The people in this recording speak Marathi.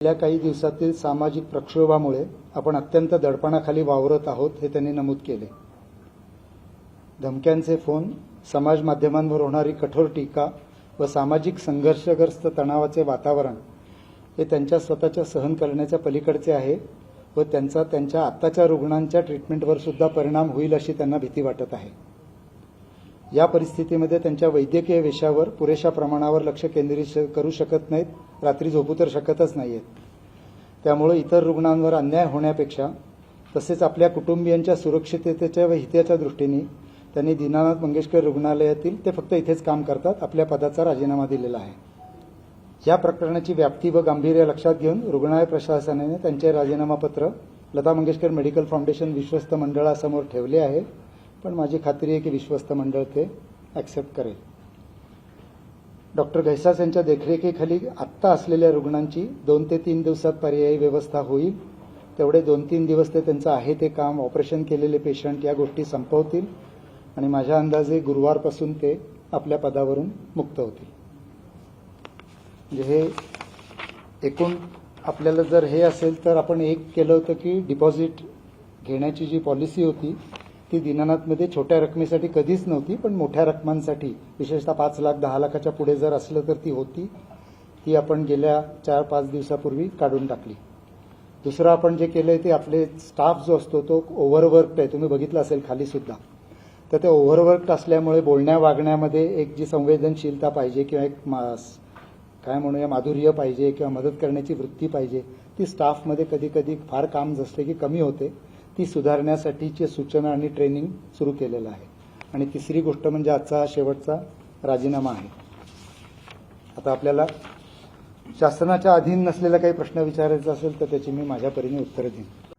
गेल्या काही दिवसातील सामाजिक प्रक्षोभामुळे आपण अत्यंत दडपणाखाली वावरत आहोत हे त्यांनी नमूद केले. धमक्यांचे फोन समाज माध्यमांवर होणारी कठोर टीका व सामाजिक संघर्षग्रस्त तणावाचे वातावरण हे त्यांच्या स्वतःच्या सहन करण्याच्या पलीकडचे आहे व त्यांचा त्यांच्या आत्ताच्या रुग्णांच्या ट्रीटमेंटवर सुद्धा परिणाम होईल अशी त्यांना भीती वाटत आहे. या परिस्थितीमध्ये त्यांच्या वैद्यकीय विषयावर पुरेशा प्रमाणावर लक्ष केंद्रित करू शकत नाहीत. रात्री झोपू तर शकतच नाहीयेत. त्यामुळे इतर रुग्णांवर अन्याय होण्यापेक्षा तसेच आपल्या कुटुंबियांच्या सुरक्षिततेच्या व हिताच्या दृष्टीने त्यांनी दीनानाथ मंगेशकर रुग्णालयातील ते फक्त इथेच काम करतात आपल्या पदाचा राजीनामा दिलेला आहे. या प्रकरणाची व्याप्ती व गांभीर्य लक्षात घेऊन रुग्णालय प्रशासनाने त्यांचे राजीनामापत्र लता मंगेशकर मेडिकल फाउंडेशन विश्वस्त मंडळासमोर ठेवले आहे. पण माझी खात्री आहे की विश्वस्त मंडळ ते ॲक्सेप्ट करेल. डॉक्टर घैसास यांच्या देखरेखीखाली आत्ता असलेल्या रुग्णांची दोन ते तीन दिवसात पर्यायी व्यवस्था होईल. तेवढे दोन तीन दिवस ते त्यांचं आहे ते काम ऑपरेशन केलेले पेशंट या गोष्टी संपवतील आणि माझ्या अंदाजे गुरुवारपासून ते आपल्या पदावरून मुक्त होतील. म्हणजे हे एकूण आपल्याला जर हे असेल तर आपण एक केलं होतं की डिपॉझिट घेण्याची जी पॉलिसी होती ती दीनानाथमध्ये छोट्या रकमेसाठी कधीच नव्हती पण मोठ्या रकमांसाठी विशेषतः पाच लाख दहा लाखाच्या पुढे जर असलं तर ती होती. ती आपण गेल्या चार पाच दिवसापूर्वी काढून टाकली. दुसरं आपण जे केलंय ते आपले स्टाफ जो असतो तो ओव्हरवर्क आहे. तुम्ही बघितलं असेल खाली सुद्धा. तर ते ओव्हरवर्क असल्यामुळे बोलण्या वागण्यामध्ये एक जी संवेदनशीलता पाहिजे किंवा एक काय म्हणूया माधुर्य पाहिजे किंवा मदत करण्याची वृत्ती पाहिजे ती स्टाफमध्ये कधी कधी फार काम जसले की कमी होते. ती सुधारण्यासाठीची सूचना आणि ट्रेनिंग सुरू केलेलं आहे. आणि तिसरी गोष्ट म्हणजे आजचा हा शेवटचा राजीनामा आहे. आता आपल्याला शासनाच्या अधीन नसलेला काही प्रश्न विचारायचा असेल तर त्याची मी माझ्या परीने उत्तरं देईन.